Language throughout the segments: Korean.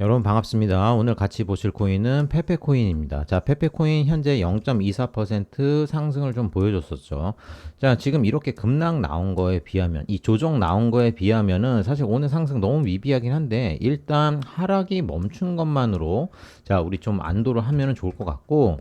여러분 반갑습니다. 오늘 같이 보실 코인은 페페코인입니다. 자, 페페코인 현재 0.24% 상승을 좀 보여줬었죠. 자, 지금 이렇게 급락 나온 거에 비하면, 이 조정 나온 거에 비하면은 사실 오늘 상승 너무 미비하긴 한데, 일단 하락이 멈춘 것만으로, 자, 우리 좀 안도를 하면은 좋을 것 같고,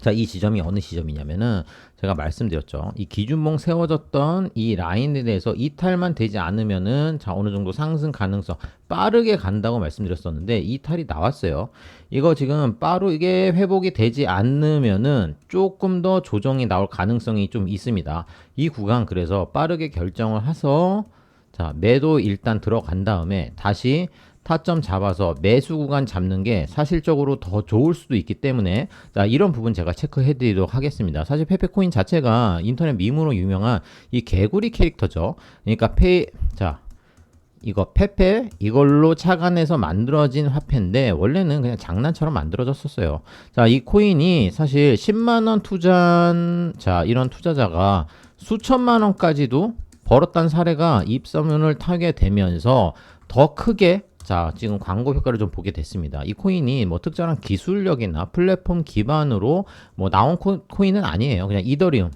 자, 이 지점이 어느 지점이냐면은 제가 말씀드렸죠. 이 기준봉 세워졌던 이 라인에 대해서 이탈만 되지 않으면은 자, 어느 정도 상승 가능성 빠르게 간다고 말씀드렸었는데 이탈이 나왔어요. 이거 지금 빠르게 회복이 되지 않으면은 조금 더 조정이 나올 가능성이 좀 있습니다. 이 구간 그래서 빠르게 결정을 해서 자, 매도 일단 들어간 다음에 다시 타점 잡아서 매수 구간 잡는 게 사실적으로 더 좋을 수도 있기 때문에 자 이런 부분 제가 체크해 드리도록 하겠습니다. 사실 페페코인 자체가 인터넷 밈으로 유명한 이 개구리 캐릭터죠. 그러니까 페 자, 이거 페페 이걸로 착안해서 만들어진 화폐인데 원래는 그냥 장난처럼 만들어졌었어요. 자, 이 코인이 사실 10만 원 투자한 자, 이런 투자자가 수천만 원까지도 벌었던 사례가 입서문을 타게 되면서 더 크게 자, 지금 광고 효과를 좀 보게 됐습니다. 이 코인이 뭐 특별한 기술력이나 플랫폼 기반으로 뭐 나온 코, 코인은 아니에요. 그냥 이더리움.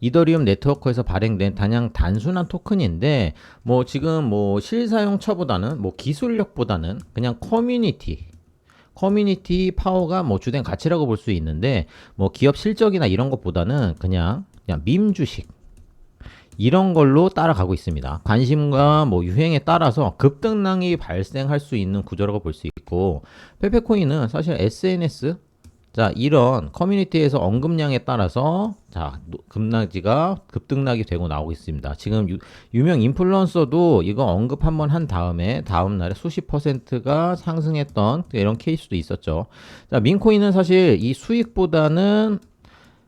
이더리움 네트워크에서 발행된 단양 단순한 토큰인데 뭐 지금 뭐 실사용처보다는 뭐 기술력보다는 그냥 커뮤니티 커뮤니티 파워가 뭐 주된 가치라고 볼 수 있는데 뭐 기업 실적이나 이런 것보다는 그냥 그냥 밈 주식 이런 걸로 따라가고 있습니다. 관심과 뭐 유행에 따라서 급등량이 발생할 수 있는 구조라고 볼 수 있고 페페코인은 사실 SNS 자 이런 커뮤니티에서 언급량에 따라서 자 급락지가 급등락이 되고 나오고 있습니다. 지금 유, 유명 인플루언서도 이거 언급 한번 한 다음에 다음 날에 수십 퍼센트가 상승했던 이런 케이스도 있었죠. 자 민코인은 사실 이 수익보다는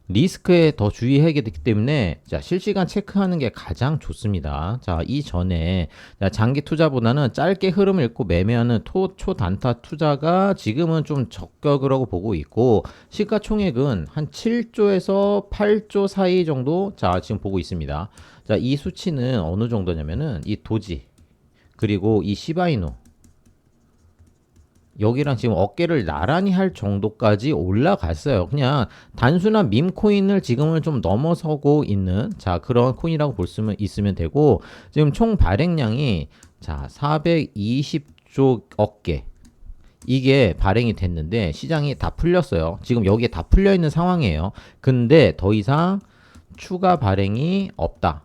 리스크에 더 주의해야 되기 때문에 자, 실시간 체크하는 게 가장 좋습니다. 자, 이전에 자, 장기 투자보다는 짧게 흐름을 읽고 매매하는 토, 초 단타 투자가 지금은 좀 적격이라고 보고 있고 시가총액은 한 7조에서 8조 사이 정도 자, 지금 보고 있습니다. 자, 이 수치는 어느 정도냐면은 이 도지 그리고 이 시바이노 여기랑 지금 어깨를 나란히 할 정도까지 올라갔어요. 그냥 단순한 밈 코인을 지금은 좀 넘어서고 있는 자 그런 코인이라고 볼 수 있으면 되고 지금 총 발행량이 자 420조 어깨 이게 발행이 됐는데 시장이 다 풀렸어요. 지금 여기에 다 풀려 있는 상황이에요. 근데 더 이상 추가 발행이 없다.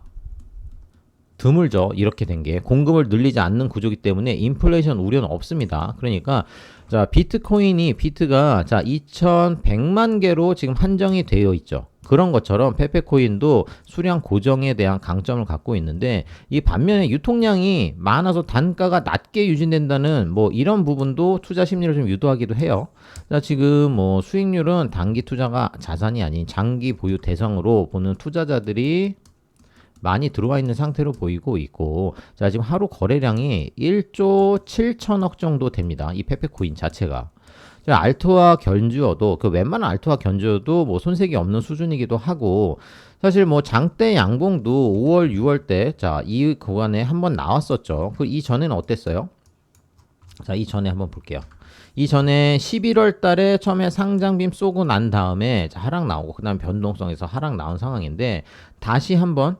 드물죠. 이렇게 된 게 공급을 늘리지 않는 구조기 때문에 인플레이션 우려는 없습니다. 그러니까 자 비트코인이 비트가 자 2,100만 개로 지금 한정이 되어 있죠. 그런 것처럼 페페코인도 수량 고정에 대한 강점을 갖고 있는데 이 반면에 유통량이 많아서 단가가 낮게 유지된다는 뭐 이런 부분도 투자 심리를 좀 유도하기도 해요. 자, 지금 뭐 수익률은 단기 투자가 자산이 아닌 장기 보유 대상으로 보는 투자자들이 많이 들어와 있는 상태로 보이고 있고 자 지금 하루 거래량이 1조 7천억 정도 됩니다. 이 페페 코인 자체가 알토와 견주어도 그 웬만한 알토와 견주어도 뭐 손색이 없는 수준이기도 하고 사실 뭐 장대 양봉도 5월 6월 때 자 이 구간에 한번 나왔었죠. 그 이전에는 어땠어요? 자 이전에 한번 볼게요. 이전에 11월 달에 처음에 상장빔 쏘고 난 다음에 하락 나오고 그 다음 변동성에서 하락 나온 상황인데 다시 한번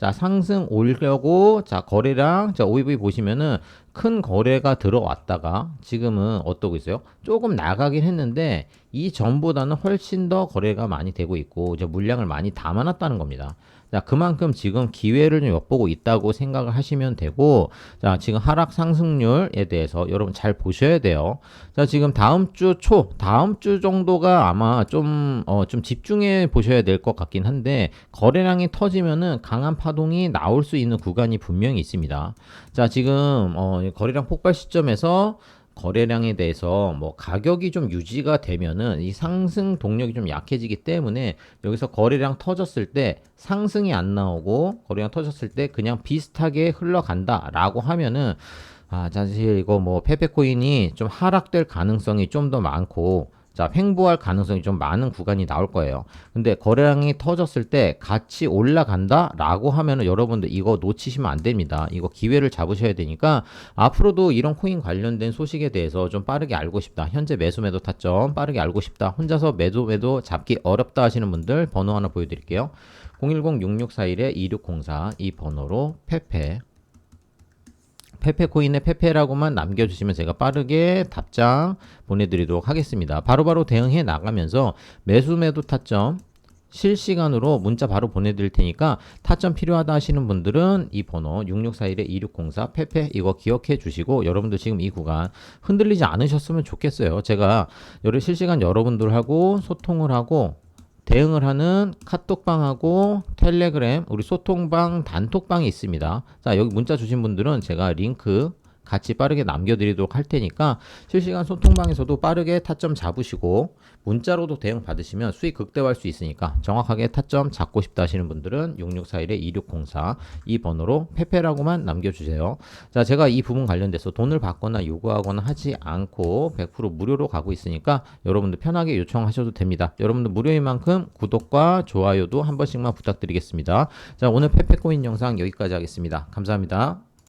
자, 상승 올려고 자, 거래량 자, OEV 보시면은 큰 거래가 들어왔다가 지금은 어떠고 있어요? 조금 나가긴 했는데 이 전보다는 훨씬 더 거래가 많이 되고 있고 이제 물량을 많이 담아놨다는 겁니다. 자, 그만큼 지금 기회를 좀 엿보고 있다고 생각을 하시면 되고, 자, 지금 하락 상승률에 대해서 여러분 잘 보셔야 돼요. 자, 지금 다음 주 초, 다음 주 정도가 아마 좀, 어, 좀 집중해 보셔야 될 것 같긴 한데, 거래량이 터지면은 강한 파동이 나올 수 있는 구간이 분명히 있습니다. 자, 지금, 어, 거래량 폭발 시점에서 거래량에 대해서 뭐 가격이 좀 유지가 되면은 이 상승 동력이 좀 약해지기 때문에 여기서 거래량 터졌을 때 상승이 안 나오고 거래량 터졌을 때 그냥 비슷하게 흘러간다라고 하면은 아 사실 이거 뭐 페페코인이 좀 하락될 가능성이 좀 더 많고 자, 횡보할 가능성이 좀 많은 구간이 나올 거예요. 근데 거래량이 터졌을 때 같이 올라간다 라고 하면은 여러분들 이거 놓치시면 안 됩니다. 이거 기회를 잡으셔야 되니까 앞으로도 이런 코인 관련된 소식에 대해서 좀 빠르게 알고 싶다. 현재 매수 매도 타점 빠르게 알고 싶다. 혼자서 매도 매도 잡기 어렵다 하시는 분들 번호 하나 보여드릴게요. 010-6641-2604 이 번호로 페페 페페코인의 페페라고만 남겨주시면 제가 빠르게 답장 보내드리도록 하겠습니다. 바로 바로 대응해 나가면서 매수 매도 타점 실시간으로 문자 바로 보내드릴 테니까 타점 필요하다 하시는 분들은 이 번호 6641-2604 페페 이거 기억해 주시고 여러분들 지금 이 구간 흔들리지 않으셨으면 좋겠어요. 제가 실시간 여러분들하고 소통을 하고 대응을 하는 카톡방하고 텔레그램 우리 소통방 단톡방이 있습니다. 자 여기 문자 주신 분들은 제가 링크 같이 빠르게 남겨드리도록 할 테니까 실시간 소통방에서도 빠르게 타점 잡으시고 문자로도 대응 받으시면 수익 극대화할 수 있으니까 정확하게 타점 잡고 싶다 하시는 분들은 6641-2604 이 번호로 페페라고만 남겨주세요. 자 제가 이 부분 관련돼서 돈을 받거나 요구하거나 하지 않고 100% 무료로 가고 있으니까 여러분들 편하게 요청하셔도 됩니다. 여러분들 무료인 만큼 구독과 좋아요도 한 번씩만 부탁드리겠습니다. 자 오늘 페페코인 영상 여기까지 하겠습니다. 감사합니다.